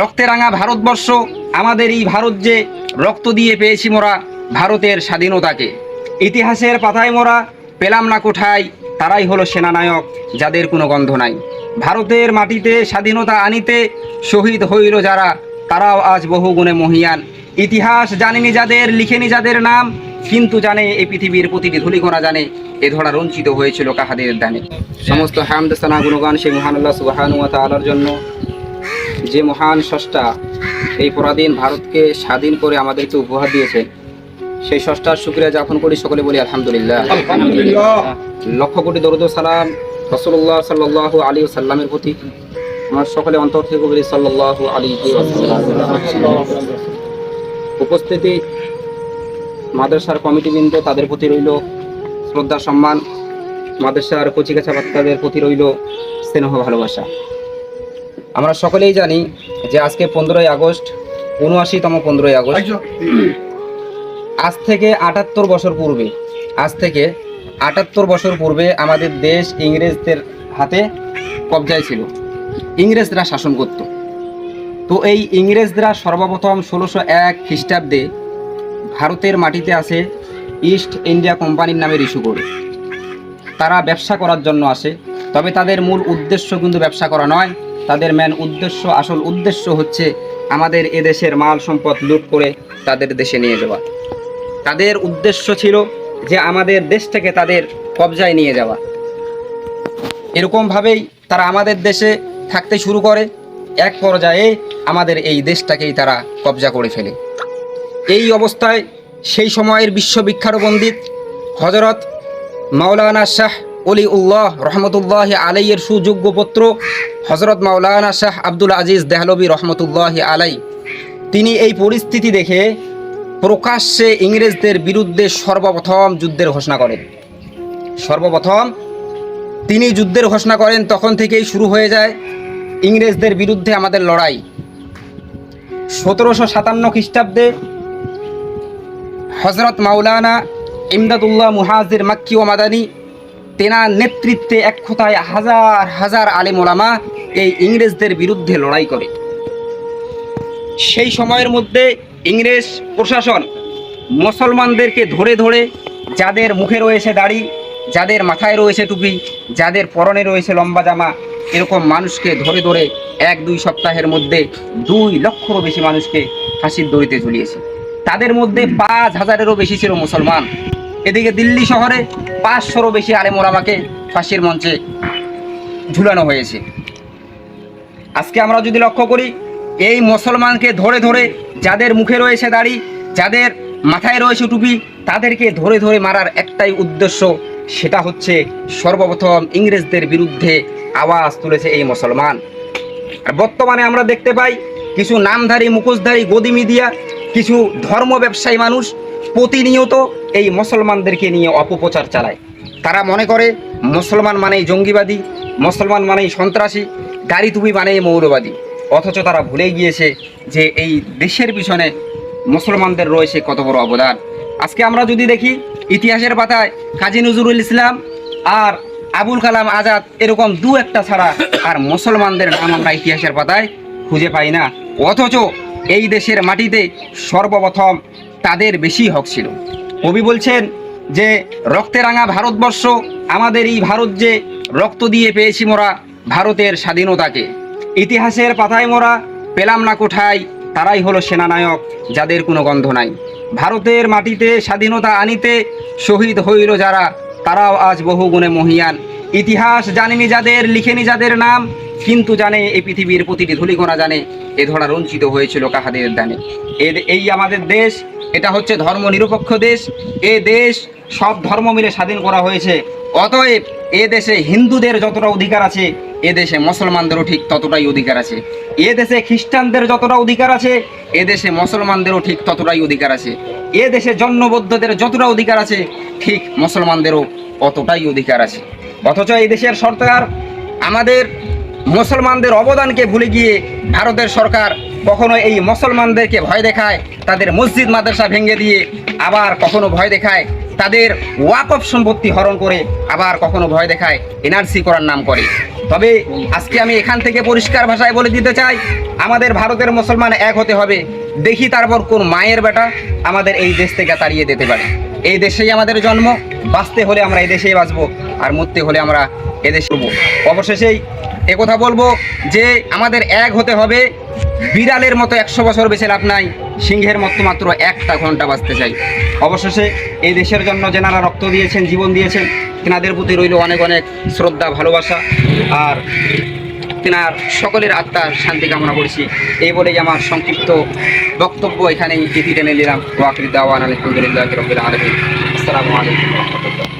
রক্তে রাঙা ভারতবর্ষ, আমাদের এই ভারত যে রক্ত দিয়ে পেয়েছি মোরা, ভারতের স্বাধীনতাকে। ইতিহাসের পাতায় মোরা পেলাম না কোঠায়, তারাই হলো সেনানায়ক, যাদের কোনো গন্ধ নাই। ভারতের মাটিতে স্বাধীনতা আনিতে শহীদ হইল যারা, তারাও আজ বহু গুণে মহিয়ান। ইতিহাস জানেনি যাদের, লিখেনি যাদের নাম, কিন্তু জানে এই পৃথিবীর প্রতিটি ধুলিকণা জানে, এ ধরা রঞ্চিত হয়েছিল কাহাদের দানে। সমস্ত হামদানা গুণগান সেই মহান আল্লাহ সুবাহানুয়া তালার জন্য। যে মহান স্রষ্টা এই পরাধীন ভারতকে স্বাধীন করে আমাদেরকে উপহার দিয়েছেন সেই স্রষ্টার শুক্রিয়া যাপন করি সকলে বলি আলহামদুলিল্লাহ। লক্ষ কোটি দরুদ সালাম রসল্লাহ সাল্লাহ আলী সাল্লামের প্রতি। আমার সকলে অন্তর থেকে বলি সাল্লাহ আলী উপস্থিতি মাদ্রাসার কমিটিবৃন্দ তাদের প্রতি রইল শ্রদ্ধা সম্মান। মাদ্রাসার কচিকাছা বাচ্চাদের প্রতি রইল স্নেহ ভালোবাসা। আমরা সকলেই জানি যে আজকে পনেরোই আগস্ট উনআশিতম পনেরোই আগস্ট। আজ থেকে আটাত্তর বছর পূর্বে আজ থেকে আটাত্তর বছর পূর্বে আমাদের দেশ ইংরেজদের হাতে কবজায় ছিল। ইংরেজরা শাসন করত। তো এই ইংরেজরা সর্বপ্রথম ষোলোশো এক খ্রিস্টাব্দে ভারতের মাটিতে আসে ইস্ট ইন্ডিয়া কোম্পানির নামে ইস্যু করে। তারা ব্যবসা করার জন্য আসে তবে তাদের মূল উদ্দেশ্য কিন্তু ব্যবসা করা নয়। তাদের মেন উদ্দেশ্য, আসল উদ্দেশ্য হচ্ছে আমাদের এদেশের মাল সম্পদ লুট করে তাদের দেশে নিয়ে যাওয়া। তাদের উদ্দেশ্য ছিল যে আমাদের দেশটাকে তাদের কবজায় নিয়ে যাওয়া। এরকমভাবেই তারা আমাদের দেশে থাকতে শুরু করে। এক পর্যায়ে আমাদের এই দেশটাকেই তারা কবজা করে ফেলে। এই অবস্থায় সেই সময়ের বিশ্ববিখ্যাত পণ্ডিত হজরত মাওলানা শাহ অলি উল্লাহ রহমতুল্লাহ আলাইয়ের সুযোগ্য পুত্র হজরত মাওলানা শাহ আব্দুল আজিজ দেহলবী রহমতুল্লাহ আলাই তিনি এই পরিস্থিতি দেখে প্রকাশ্যে ইংরেজদের বিরুদ্ধে সর্বপ্রথম যুদ্ধের ঘোষণা করেন। সর্বপ্রথম তিনি যুদ্ধের ঘোষণা করেন, তখন থেকেই শুরু হয়ে যায় ইংরেজদের বিরুদ্ধে আমাদের লড়াই। সতেরোশো সাতান্ন খ্রিস্টাব্দে হজরত মাওলানা ইমদাদুল্লাহ মুহাজির মাক্কি ও মাদানী তেনার নেতৃত্বে এক কথায় হাজার হাজার আলেম ওলামা এই ইংরেজদের বিরুদ্ধে লড়াই করে। সেই সময়ের মধ্যে ইংরেজ প্রশাসন মুসলমানদেরকে ধরে ধরে যাদের মুখে রয়েছে দাড়ি, যাদের মাথায় রয়েছে টুপি, যাদের পরনে রয়েছে লম্বা জামা, এরকম মানুষকে ধরে ধরে এক দুই সপ্তাহের মধ্যে দুই লক্ষরও বেশি মানুষকে ফাঁসির দড়িতে ঝুলিয়েছে। তাদের মধ্যে পাঁচ হাজারেরও বেশি ছিল মুসলমান। এদিকে দিল্লি শহরে পাঁচশোরও বেশি আলেম ওলামাকে ফাঁসির মঞ্চে ঝুলানো হয়েছে। আজকে আমরা যদি লক্ষ্য করি, এই মুসলমানকে ধরে ধরে যাদের মুখে রয়েছে দাড়ি, যাদের মাথায় রয়েছে টুপি, তাদেরকে ধরে ধরে মারার একটাই উদ্দেশ্য, সেটা হচ্ছে সর্বপ্রথম ইংরেজদের বিরুদ্ধে আওয়াজ তুলেছে এই মুসলমান। আর বর্তমানে আমরা দেখতে পাই, কিছু নামধারী, মুখোশধারী, গদি মিডিয়া, কিছু ধর্ম ব্যবসায়ী মানুষ প্রতিনিয়ত এই মুসলমানদেরকে নিয়ে অপপ্রচার চালায়। তারা মনে করে মুসলমান মানেই জঙ্গিবাদী, মুসলমান মানেই সন্ত্রাসী, গাড়ি টুপি মানেই মৌলবাদী। অথচ তারা ভুলে গিয়েছে যে এই দেশের পিছনে মুসলমানদের রয়েছে কত বড় অবদান। আজকে আমরা যদি দেখি ইতিহাসের পাতায় কাজী নজরুল ইসলাম আর আবুল কালাম আজাদ এরকম দু একটা ছাড়া আর মুসলমানদের নাম আমরা ইতিহাসের পাতায় খুঁজে পাই না। অথচ এই দেশের মাটিতে সর্বপ্রথম তাদের বেশি হক ছিল। কবি বলছেন যে, রক্তে রাঙা ভারতবর্ষ, আমাদের এই ভারত যে রক্ত দিয়ে পেয়েছি মোরা, ভারতের স্বাধীনতাকে। ইতিহাসের পাতায় মোরা পেলাম না কোঠায়, তারাই হলো সেনানায়ক, যাদের কোনো গন্ধ নাই। ভারতের মাটিতে স্বাধীনতা আনিতে শহীদ হইল যারা, তারাও আজ বহু গুণে মহিয়ান। ইতিহাস জানেনি যাদের, লিখেনি যাদের নাম, কিন্তু জানে এই পৃথিবীর প্রতিটি ধুলিকণা জানে, এ ধরা রঞ্চিত হয়েছিল কাহাদের দানে। এই আমাদের দেশ এটা হচ্ছে ধর্ম নিরপেক্ষ দেশ। এ দেশ সব ধর্ম মিলে স্বাধীন করা হয়েছে। অতএব এ দেশে হিন্দুদের যতটা অধিকার আছে, এ দেশে মুসলমানদেরও ঠিক ততটাই অধিকার আছে। এ দেশে খ্রিস্টানদের যতটা অধিকার আছে, এ দেশে মুসলমানদেরও ঠিক ততটাই অধিকার আছে। এ দেশে জন্মবদ্ধদের যতটা অধিকার আছে, ঠিক মুসলমানদেরও অতটাই অধিকার আছে। অথচ এই দেশের সরকার আমাদের মুসলমানদের অবদানকে ভুলে গিয়ে ভারতের সরকার কখনো এই মুসলমানদেরকে ভয় দেখায়, তাদের মসজিদ, মাদ্রাসা ভেঙে দিয়ে আবার কখনো ভয় দেখায়, তাদের ওয়াকফ সম্পত্তি হরণ করে আবার কখনো ভয় দেখায়, এনআরসি করার নাম করে। তবে আজকে আমি এখান থেকে পরিষ্কার ভাষায় বলে দিতে চাই, আমাদের ভারতের মুসলমান এক হতে হবে। দেখি তারপর কোন মায়ের বেটা আমাদের এই দেশ থেকে তাড়িয়ে দিতে পারে। এই দেশেই আমাদের জন্ম, বাঁচতে হলে আমরা এই দেশেই বাঁচবো, আর মরতে হলে আমরা এদেশে অবশেষেই কথা বলব যে আমাদের এক হতে হবে বিড়ালের মতো একশো বছর বেঁচে লাভ নাই, সিংহের মতো মাত্র একটা ঘণ্টা বাঁচতে চাই। অবশেষে এই দেশের জন্য যেনারা রক্ত দিয়েছেন, জীবন দিয়েছেন, তেনাদের প্রতি রইল অনেক অনেক শ্রদ্ধা, ভালোবাসা, আর তেনার সকলের আত্মার শান্তি কামনা করছি। এই বলেই আমার সংক্ষিপ্ত বক্তব্য এখানেই ইতি টেনে নিলাম ওয়াকরি দাওয়ান আলহামদুলিল্লাহ রবিল আলমিন। আসসালামু আলাইকুম রহমতুল্লাহ।